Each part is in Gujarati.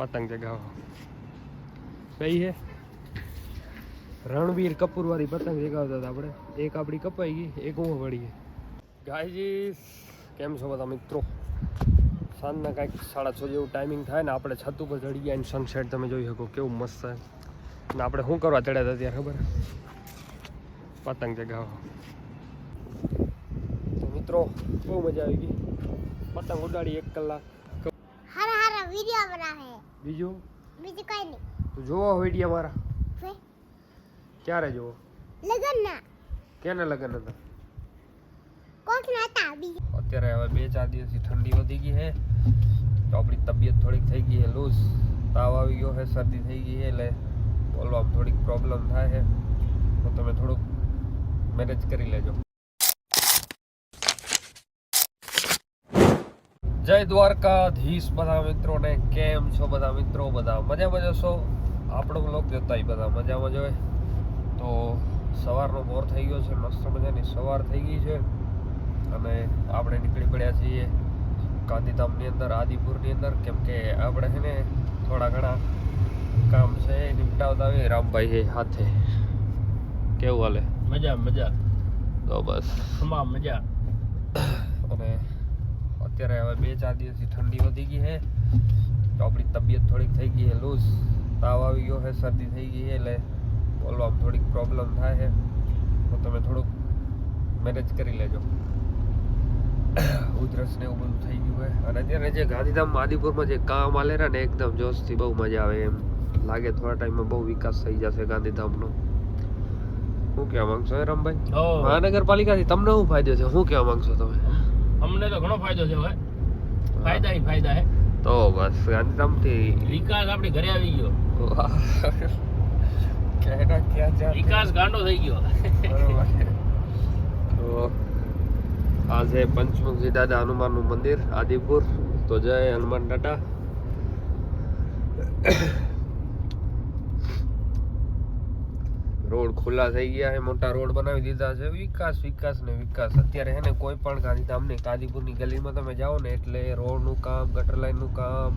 પતંગ ચગાવવા કઈ હે? રણવીર કપૂર વાળી પતંગ ચગાવતા હતા આપણે. એક આપણી કપાઈ ગઈ, એક હું વળી ગાયજી કેમ છો બધા મિત્રો? સાંજના કાંઈક સાડા છ જેવું ટાઈમિંગ થાય ને આપણે છત ઉપર ચડી ગયા સનસેટ તમે જોઈ શકો કેવું મસ્ત છે. ને આપણે શું કરવા ચડ્યા હતા ત્યાં ખબર? પતંગ તો મિત્રો, બહુ મજા આવી ગઈ. પતંગ ઉડાડી એક કલાક હારા હારા વિડિયો બનાવે બીજું? બીજું કઈ નહીં. તું જોવો વીડિયો મારા. ક્યારે જોવો? લગન ના કેને લગન હતા? કોક ના હતા અત્યારે હવે બે ચાર દિવસથી ઠંડી વધી ગઈ છે. તો આપણી તબિયત થોડીક થઈ ગઈ છે લૂઝ તાવ આવી ગયો છે શરદી થઈ ગઈ છે એટલે બોલવા થોડીક પ્રોબ્લેમ થાય છે. તો તમે થોડુંક મેનેજ કરી લેજો. જય દ્વારકાધીશ બધા મિત્રોને કેમ છો બધા મિત્રો? બધા મજામાં જશો આપણો બ્લોગ જોતા બધા મજામાં જ હોય. તો સવારનો બોર થઈ ગયો છે મસ્ત મજાની સવાર થઈ ગઈ છે. અને આપણે નીકળી પડ્યા છીએ ગાંધીધામની અંદર આદિપુરની અંદર. કેમ કે આપણે છે ને થોડા ઘણા કામ છે નિપટાવતા આવીએ રામભાઈ સાથે હાથે. કેવું હાલે? મજા મજા. તો બસ. મજા. અત્યારે હવે બે ચાર દિવસથી ઠંડી વધી ગઈ છે. તો આપણી તબિયત થોડીક થઈ ગઈ છે લૂઝ. તાવ આવી ગયો છે શરદી થઈ ગઈ છે એટલે બોલવા થોડીક પ્રોબ્લેમ થાય છે. તો તમે થોડુંક મેનેજ કરી લેજો. ઉધરસ ને એવું બધું થઈ ગયું હોય અને અત્યારે જે ગાંધીધામ આદિપુરમાં જે કામ આલે ને એકદમ જોશથી બહુ મજા આવે એમ. લાગે થોડા ટાઈમમાં બહુ વિકાસ થઈ જશે ગાંધીધામનો. શું કહેવા માંગશો રમભાઈ? રામભાઈ મહાનગરપાલિકાથી તમને શું ફાયદો છે? શું કહેવા માંગશો તમે? અમને તો ઘણો ફાયદો છે હવે ફાયદા ઈ ફાયદા હે. તો બસ ગાંધીધામથી વિકાસ આપણી ઘરે આવી ગયો. વાહ. ક્યાં જા વિકાસ ગાંડો થઈ ગયો. તો આજે પંચમુખી દાદા હનુમાનનું મંદિર આદિપુર. તો જય હનુમાન દાદા રોડ ખુલ્લા થઈ ગયા છે, મોટા રોડ બનાવી દીધા છે, વિકાસ વિકાસ ને વિકાસ. અત્યારે હે ને કોઈ પણ ગાંધીધામની કાદીપુરની ગલીમાં તમે જાઓ ને એટલે રોડનું કામ, ગટર લાઇનનું કામ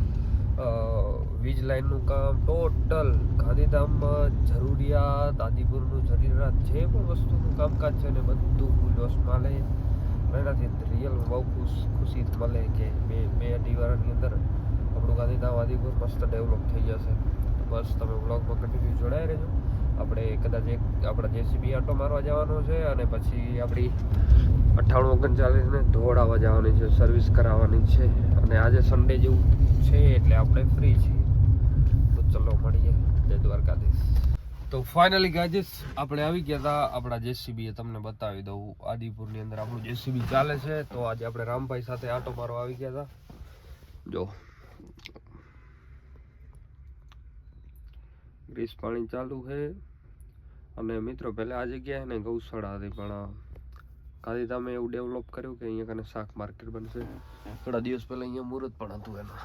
વીજ લાઈનનું કામ, ટોટલ ગાંધીધામમાં જરૂરિયાત, આદિપુરનું જરૂરિયાત જે પણ વસ્તુનું કામકાજ છે ને બધું ફૂલ મળે એનાથી રિયલ બહુ ખુશ, ખુશી મળે કે બે બે અઢી વારની અંદર આપણું ગાંધીધામ, આદિપુર મસ્ત ડેવલપ થઈ જશે. તો બસ, તમે બ્લોગમાં કન્ટિન્યુ જોડાઈ રહેજો. આપણે કદાચ એક આપણા જેસીબી આટો મારવા જવાનો છે અને પછી આપણી અઠ્ઠાણું ઓગણચાલીસને ધોળાવા જવાની છે સર્વિસ કરાવવાની છે અને આજે સન્ડે જેવું છે એટલે આપણે ફ્રી છીએ. તો ચલો મળીએ જય દ્વારકાધીશ. તો ફાઇનલી ગાજીસ આપણે આવી ગયા હતા આપણા જેસીબી તમને બતાવી દઉં. આદિપુરની અંદર આપણું જેસીબી ચાલે છે. તો આજે આપણે રામભાઈ સાથે આટો મારવા આવી ગયા હતા જો ગ્રીસ પાણી ચાલુ છે. અને મિત્રો પહેલાં આ જગ્યાએ ને ગૌશાળા હતી પણ ગાંધીધામે એવું ડેવલપ કર્યું કે અહીંયા કને શાક માર્કેટ બનશે. થોડા દિવસ પહેલાં અહીંયા મુહૂર્ત પણ હતું એનું.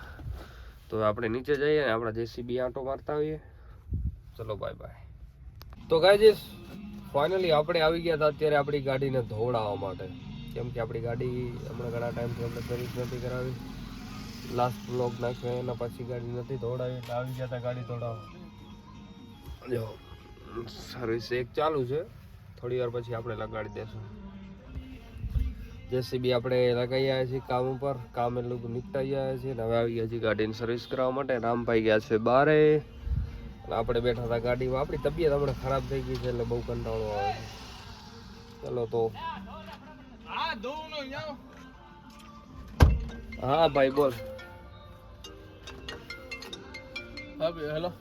તો આપણે નીચે જઈએ ને આપણા જેસીબી આંટો મારતા આવીએ. ચલો બાય બાય તો ગાઈજીસ ફાઇનલી આપણે આવી ગયા હતા અત્યારે આપણી ગાડીને ધોવડાવવા માટે. કેમ કે આપણી ગાડી હમણાં ઘણા ટાઈમથી આપણે સર્વિસ નથી કરાવી. લાસ્ટ બ્લોક નાખ્યો, એના પછી ગાડી નથી ધોવડાવી, એટલે આવી ગયા હતા ગાડી ધોવડાવવા. જો સર્વિસ એક ચાલુ છે. થોડી વાર પછી આપણે લગાડી દેશું. જેસીબી આપણે લગાવી આવ્યા છીએ કામ ઉપર. કામ એટલું લોકો નીકળાઈ આવ્યા છીએ હવે આવી ગયા છીએ ગાડીની સર્વિસ કરાવવા માટે. રામભાઈ ગયા છે બારે. આપણે બેઠા હતા ગાડીમાં. આપણી તબિયત હમણાં ખરાબ થઈ ગઈ છે એટલે બહુ કંટાળો આવે છે. ચલો તો. હા ભાઈ બોલ. હેલો.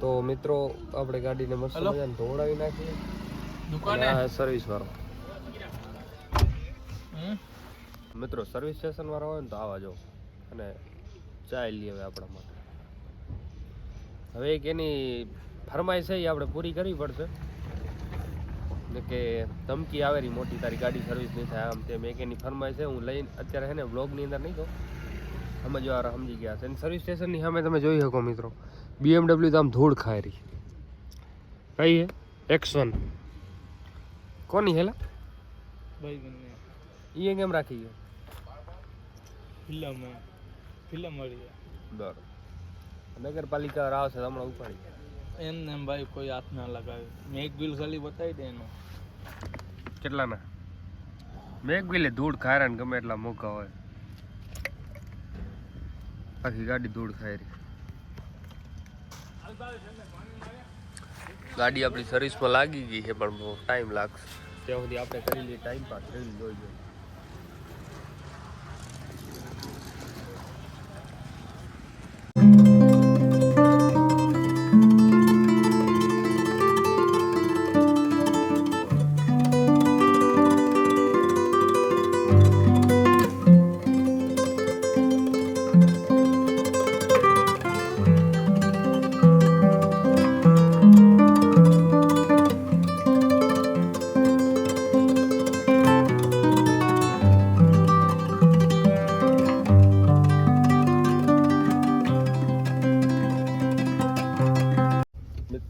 તો મિત્રો આપણે ગાડીને મસ્ત? મજાને ધોવડાવી નાખીએ. દુકાને? સર્વિસ વાળો? મિત્રો સર્વિસ સ્ટેશન વાળો હોય ને તો આવા જો. અને ચાય લઈએ હવે આપણા માટે. હવે એક એની ફરમાઈશ છે એ આપણે પૂરી કરવી પડશે. કે ધમકી આવે રી મોટી તારી ગાડી સર્વિસ નહીં થાય આમ તેમ. એક એની ફરમાઈશ છે હું લઈને અત્યારે છે ને બ્લોગની અંદર નહીં કહું સમજવા સમજી ગયા છે. અને સર્વિસ સ્ટેશનની સામે તમે જોઈ શકો મિત્રો. બીએમડબલ્યુ તો આમ ધૂળ ખાય રહી. કઈ હે? એક્સ કોની હેલા? ભાઈ બંને. એ કેમ રાખી ગયો? ફિલ્મ ફિલ્મ મળી બરાબર. નગરપાલિકા રાવ છે હમણાં ઉપાડી એમ ને એમ ભાઈ કોઈ હાથ ના લગાવે. મેં બિલ ખાલી બતાવી દે એનો. કેટલાના? મેઘ બિલે ધૂળ ખાય ને ગમે એટલા મોકા હોય. આખી ગાડી ધૂળ ખાય રહી. ગાડી આપણી સર્વિસમાં લાગી ગઈ છે, પણ ટાઈમ લાગશે. ત્યાં સુધી આપણે કરી લઈએ ટાઈમ પાસ કરી જોઈ જોઈએ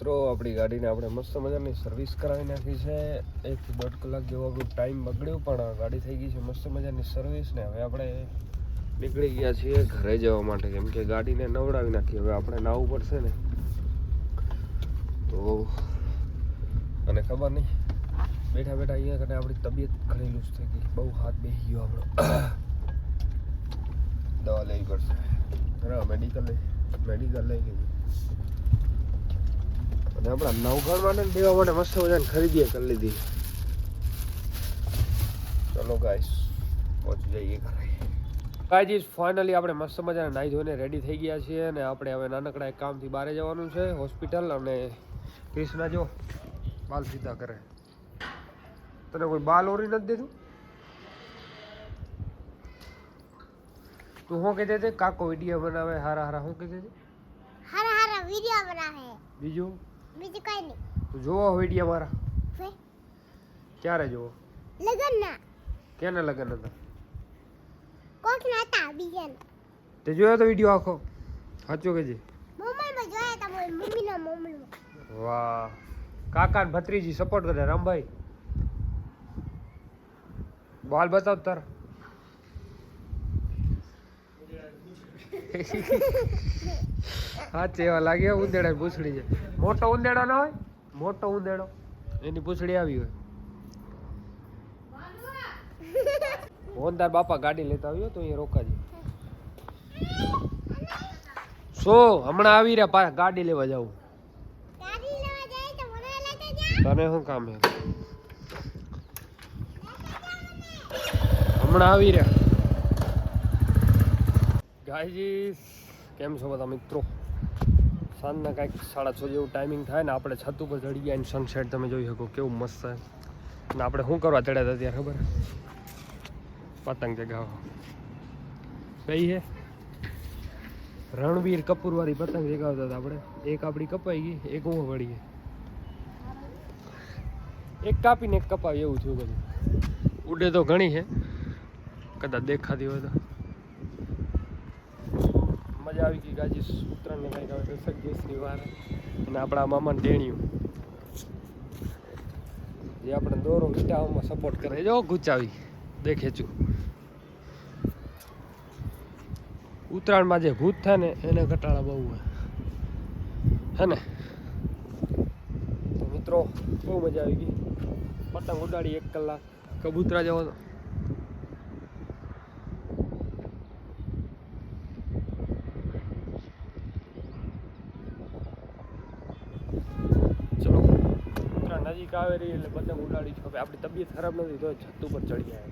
મિત્રો, આપણી ગાડીને આપણે મસ્ત મજાની સર્વિસ કરાવી નાખી છે. એકથી દોઢ કલાક જેવો આપણો ટાઈમ બગડ્યો, પણ ગાડી થઈ ગઈ છે મસ્ત મજાની સર્વિસ ને હવે આપણે નીકળી ગયા છીએ ઘરે જવા માટે. કેમ કે ગાડીને નવડાવી નાખી, હવે આપણે નાવું પડશે ને. તો અને ખબર નહીં, બેઠા બેઠા અહીંયા કને આપણી તબિયત ઘણી લૂઝ થઈ ગઈ. બહુ હાથ બેસી ગયો આપણો. દવા લેવી પડશે. બરાબર મેડિકલ લઈ મેડિકલ લઈ ગઈ. અને આપણા નવઘરમાં ને દેવા માટે મસ્ત મજાની ખરીદી કરી લીધી. ચલો ગાઈસ પહોંચી જઈએ ઘરે. ગાઈસ ફાઇનલી આપણે મસ્ત મજાના નાહી ધોઈને રેડી થઈ ગયા છીએ અને આપણે હવે નાનકડા એક કામથી બહાર જવાનું છે હોસ્પિટલ અને ક્રિષ્ના જો બાલ સીધા કરે. તને કોઈ બાલ ઓરી નથી દેતું? તું શું કહેતે હતી? કાકો વીડિયો બનાવે હારા હારા શું કહેતે હતી? હારા હારા વીડિયો બનાવે. બીજું? બીજું કઈ નહીં. તું જોવો વીડિયો મારા. ક્યારે જોવો? લગન ના કેને લગન હતા? કોક ના હતા બીજાના. તે જોયો તો વીડિયો આખો? સાચો કેજી મોબાઈલમાં જોયા હતા મારી મમ્મીના મમ્મી વાહ. કાકા ને ભત્રીજી સપોર્ટ કરે રામભાઈ. બોલ બતાવ તાર. હા એવા લાગે ઉંદેડા પૂછડી છે. મોટો ઉંદેડો ના હોય, મોટો ઉંદેડો. એની પૂછડી આવી હોય. મોહનદાર બાપા ગાડી લેતા આવ્યો તો અહીંયા રોકાજે. સો હમણાં આવી રહ્યા ગાડી લેવા મને તને શું કામ હે હમણાં આવી રહ્યા. ગાયજી કેમ છો બધા મિત્રો? સાંજના કાંઈક સાડા છ જેવું ટાઈમિંગ થાય ને આપણે છત ઉપર ચડી ગયા અને સનસેટ તમે જોઈ શકો કેવું મસ્ત છે. અને આપણે શું કરવા ચડ્યા હતા ત્યારે ખબર? પતંગ ચગાવવા. કઈ હે. રણવીર કપૂર વાળી પતંગ ચગાવતા હતા આપણે. એક આપણી કપાઈ ગઈ, એક હું વળી એક કાપીને એક કપાવી એવું થયું બધું. ઉડે તો ઘણી છે કદાચ દેખાતી હોય તો. મજા આવી ગઈ ગાજી ઉત્તરાયણને કંઈક આવે દસક દિવસની વાર. અને આપણા મામાને ટેણિયું જે આપણે દોરો વિટાવામાં સપોર્ટ કરે. જો ગુચાવી દેખે છું. ઉત્તરાયણમાં જે ભૂત થાય ને એને ઘટાડા બહુ હોય. હે ને? મિત્રો, બહુ મજા આવી ગઈ. પતંગ ઉડાડી એક કલાક. કબૂતરા જેવો તો ચલો રહી એટલે પતંગ ઉડાડી છે. આપણી તબિયત ખરાબ નથી તો છત ઉપર ચડી જાય.